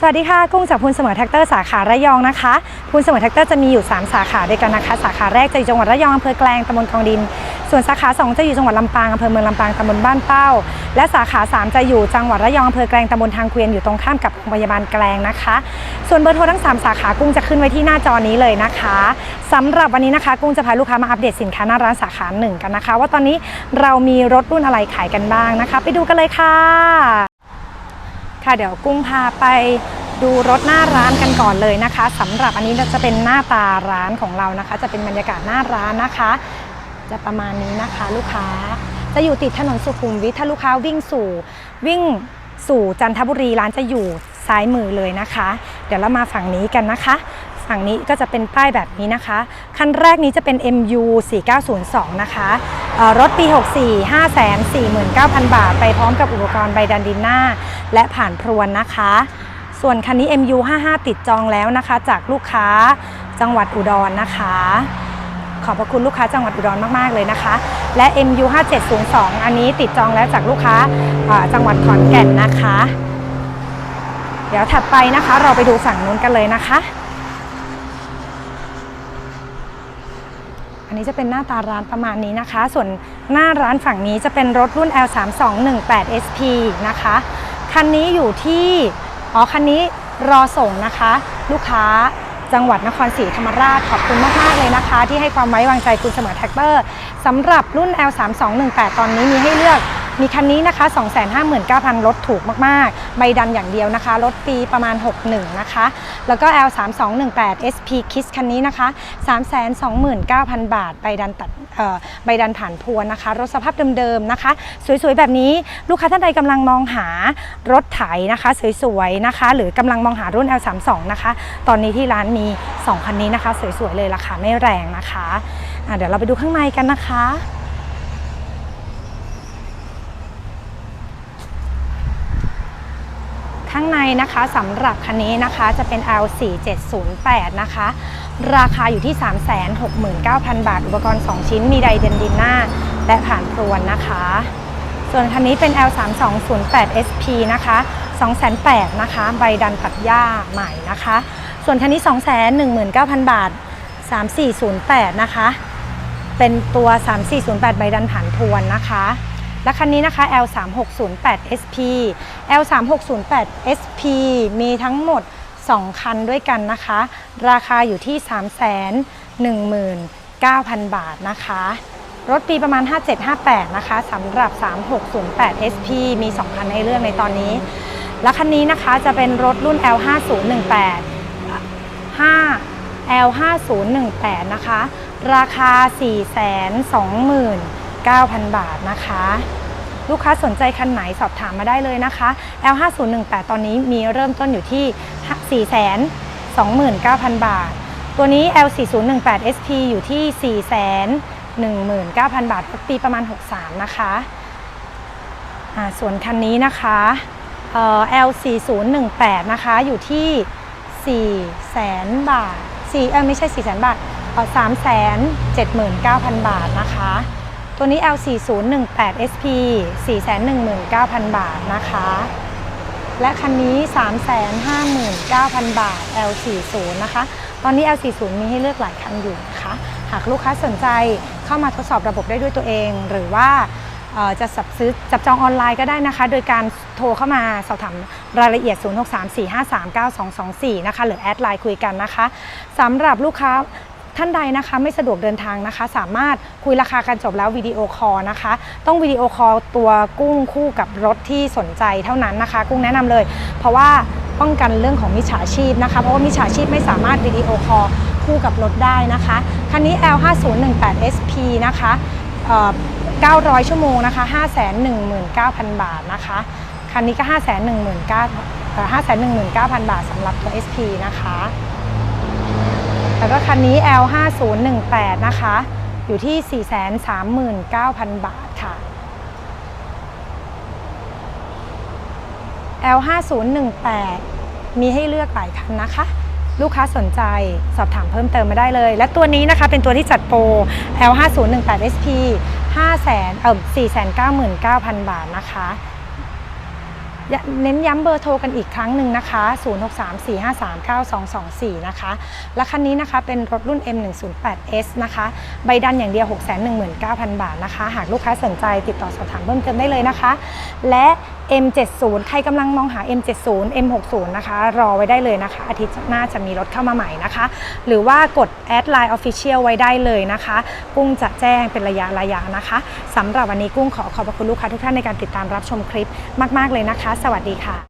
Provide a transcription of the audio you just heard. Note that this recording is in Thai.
สวัสดีค่ะ กุ้งจากพูนเสมอแท็กเตอร์สาขาระยองนะคะพูนเสมอแท็กเตอร์จะมีอยู่ 3 สาขาด้วยกันนะคะ สาขาแรกจะอยู่จังหวัดระยองอำเภอแกลงตำบลคลองดิน ส่วนสาขา 2 จะอยู่จังหวัดลำปางอำเภอเมืองลำปางตำบลบ้านเป้า และสาขา 3 จะอยู่จังหวัดระยองอำเภอแกลงตำบลทางเกวียนอยู่ตรงข้ามกับโรงพยาบาลแกลงนะคะ ส่วนเบอร์โทรทั้ง 3 สาขากุ้งจะขึ้นไว้ที่หน้าจอนี้เลยนะคะสำหรับวันนี้นะคะ กุ้งจะพาลูกค้ามาอัปเดตสินค้าหน้าร้านสาขาหนึ่งกันนะคะ ว่าตอนนี้เรามีรถรุ่นอะไรขายกันบ้างนะคะ ไปดูกันเลยค่ะ ค่ะเดี๋ยวกุ้งพาไปดูรถหน้าร้านกันก่อนเลยนะคะสำหรับอันนี้จะเป็นหน้าตาร้านของเรานะคะ จะเป็นบรรยากาศหน้าร้านนะคะ จะประมาณนี้นะคะลูกค้าจะอยู่ติดถนนสุขุมวิทถ้าลูกค้าวิ่งสู่วิ่งสู่จันทบุรีร้านจะอยู่ซ้ายมือเลยนะคะ เดี๋ยวเรามาฝั่งนี้กันนะคะ ฝั่งนี้ก็จะเป็นป้ายแบบนี้นะคะ คันแรกนี้จะเป็น MU 4902 นะคะ รถปี 64 549,000 บาท ไปพร้อมกับอุปกรณ์ใบดันดินหน้า และผ่านพรวนนะคะ ส่วนคันนี้ MU 55 ติดจองแล้วนะคะ จากลูกค้าจังหวัดอุดรนะคะ ขอบพระคุณลูกค้าจังหวัดอุดรมาก ๆ เลยนะคะ และ MU 5702 อันนี้ติดจองแล้วจากลูกค้าจังหวัดขอนแก่นนะคะ เดี๋ยวถัดไปนะคะ เราไปดูฝั่งนู้นกันเลยนะคะ นนี้จะเป็นหน้าตาร้านประมาณนี้นะคะ ส่วนหน้าร้านฝั่งนี้จะเป็นรถรุ่น L3218 SP นะคะ คันนี้อยู่ที่อ๋อคันนี้รอส่งนะคะ ลูกค้าจังหวัดนครศรีธรรมราชขอบคุณมาก ๆ เลยนะคะ ที่ให้ความไว้วางใจคุณเสมอแท็กเตอร์สำหรับรุ่น L3218 ตอนนี้มีให้เลือก มีคันนี้นะคะ 259,000รถถูกมากๆ ใบดันอย่างเดียวนะคะรถปีประมาณ 61 นะคะ แล้วก็ L3218 SP Kiss คันนี้นะคะ 329,000 บาท ใบดันตัดเอ่อใบดันผ่านพวนนะคะ รถสภาพเดิมๆนะคะ สวยๆ แบบนี้ลูกค้าท่านใดกำลังมองหารถไถนะคะ สวยๆ นะคะ หรือกำลังมองหารุ่น L32 นะคะ ตอนนี้ที่ร้านมี 2 คันนี้นะคะ สวยๆ เลยราคาไม่แรงนะคะะเดี๋ยวเราไปดูข้างในกันนะคะ ข้างในนะคะสำหรับคันนี้นะคะจะเป็น L4708 นะคะ ราคาอยู่ที่ 369,000 บาท อุปกรณ์ 2 ชิ้น มีไดเดนดินหน้า และผ่านพรวนนะคะ ส่วนคันนี้เป็น L3208 SP นะคะ208,000นะคะ ใบดันตัดหญ้าใหม่นะคะ ส่วนคันนี้ 219,000 บาท 3408 นะคะ เป็นตัว 3408 ใบดันผ่านพรวนนะคะ และคันนี้นะคะ L3608 SP L3608 SP มีทั้งหมด 2 คันด้วยกันนะคะ ราคาอยู่ที่ 319,000 บาทนะคะ รถปีประมาณ 5758 นะคะสำหรับ 3608 SP มี 2 คันให้เลือกในตอนนี้ และคันนี้นะคะจะเป็นรถรุ่น L5018 5 L5018 นะคะ ราคา 420,000 9,000 บาทนะคะ ลูกค้าสนใจคันไหนสอบถามมาได้เลยนะคะ L5018 ตอนนี้มีเริ่มต้นอยู่ที่ 429,000 บาท ตัวนี้ L4018 SP อยู่ที่ 419,000 บาทปีประมาณ 63 นะคะส่วนคันนี้นะคะเอ่อ L4018 นะคะอยู่ที่400,000บาท4เออไม่ใช่400,000บาทเอ่อ379,000 บาทนะคะ ตัวนี้ L4018 SP 419,000 บาทนะคะ และคันนี้ 359,000 บาท L40 นะคะ ตอนนี้ L40 มีให้เลือกหลายคันอยู่นะคะหากลูกค้าสนใจเข้ามาทดสอบระบบได้ด้วยตัวเอง หรือว่าจะสับซื้อจับจองออนไลน์ก็ได้นะคะ โดยการโทรเข้ามาสอบถามรายละเอียด 0634539224 นะคะหรือแอดไลน์คุยกันนะคะสำหรับลูกค้า ท่านใดนะคะไม่สะดวกเดินทางนะคะ สามารถคุยราคากันจบแล้ววิดีโอคอลนะคะ ต้องวิดีโอคอลตัวกุ้งคู่กับรถที่สนใจเท่านั้นนะคะ กุ้งแนะนำเลย เพราะว่าป้องกันเรื่องของมิจฉาชีพนะคะ เพราะว่ามิจฉาชีพไม่สามารถวิดีโอคอลคู่กับรถได้นะคะคันนี้ L5018 SP นะคะเอ่อ900 ชั่วโมงนะคะ 519,000 บาทนะคะ คันนี้ก็ 519,000เอ่อ519,000 บาทสำหรับตัว SP นะคะ แล้วก็คันนี้ L5018 นะคะ อยู่ที่ 439,000 บาทค่ะ L5018 มีให้เลือกหลายคันนะคะ ลูกค้าสนใจสอบถามเพิ่มเติมมาได้เลย และตัวนี้นะคะเป็นตัวที่จัดโปร L5018 SP 5 0 0 0 0เอ่อ499,000 บาทนะคะ เน้นย้ำเบอร์โทรกันอีกครั้งหนึ่งนะคะ 0634539224 นะคะ และคันนี้นะคะเป็นรถรุ่น M108S นะคะ ใบดันอย่างเดียว 619,000 บาทนะคะ หากลูกค้าสนใจติดต่อสอบถามเพิ่มเติมได้เลยนะคะ และ M70 ใครกำลังมองหา M70 M60 นะคะ รอไว้ได้เลยนะคะ อาทิตย์หน้าจะมีรถเข้ามาใหม่นะคะ หรือว่ากดแอดไลน์ Official ไว้ได้เลยนะคะ กุ้งจะแจ้งเป็นระยะระยะนะคะสำหรับวันนี้กุ้งขอขอบพระคุณลูกค้าทุกท่านในการติดตามรับชมคลิปมาก ๆ เลยนะคะสวัสดีค่ะ